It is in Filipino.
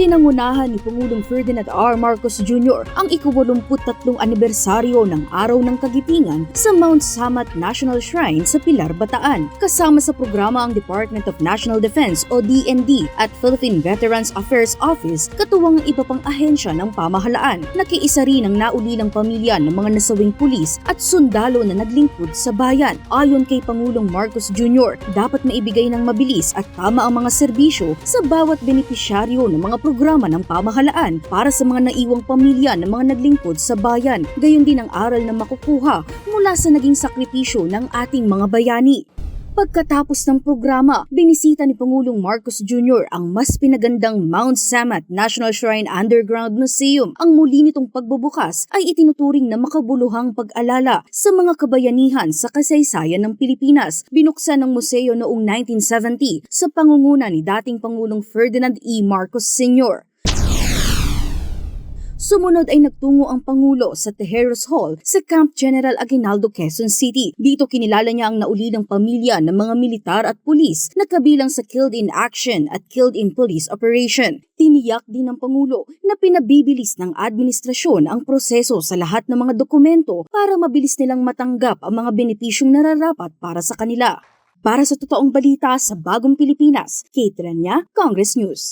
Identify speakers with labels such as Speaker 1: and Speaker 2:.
Speaker 1: Pinangunahan ni Pangulong Ferdinand R. Marcos Jr. ang ika-83 anibersaryo ng Araw ng Kagitingan sa Mount Samat National Shrine sa Pilar, Bataan. Kasama sa programa ang Department of National Defense o DND at Philippine Veterans Affairs Office katuwang ang iba pang ahensya ng pamahalaan. Nakiisa rin ang naulilang pamilya ng mga nasawing pulis at sundalo na naglingkod sa bayan. Ayon kay Pangulong Marcos Jr., dapat maibigay ng mabilis at tama ang mga serbisyo sa bawat benepisyaryo ng mga programa ng pamahalaan para sa mga naiwang pamilya ng mga naglingkod sa bayan. Gayon din ang aral na makukuha mula sa naging sakripisyo ng ating mga bayani. Pagkatapos ng programa, binisita ni Pangulong Marcos Jr. ang mas pinagandang Mount Samat National Shrine Underground Museum. Ang muli nitong pagbubukas ay itinuturing na makabuluhang pag-alala sa mga kabayanihan sa kasaysayan ng Pilipinas. Binuksan ng museo noong 1970 sa pangunguna ni dating Pangulong Ferdinand E. Marcos Sr. Sumunod ay nagtungo ang Pangulo sa Tejeros Hall sa Camp General Aguinaldo, Quezon City. Dito kinilala niya ang naulilang pamilya ng mga militar at pulis na kabilang sa Killed in Action at Killed in Police Operation. Tiniyak din ng Pangulo na pinabibilis ng administrasyon ang proseso sa lahat ng mga dokumento para mabilis nilang matanggap ang mga benepisyong nararapat para sa kanila. Para sa totoong balita sa Bagong Pilipinas, Kate Rania, Congress News.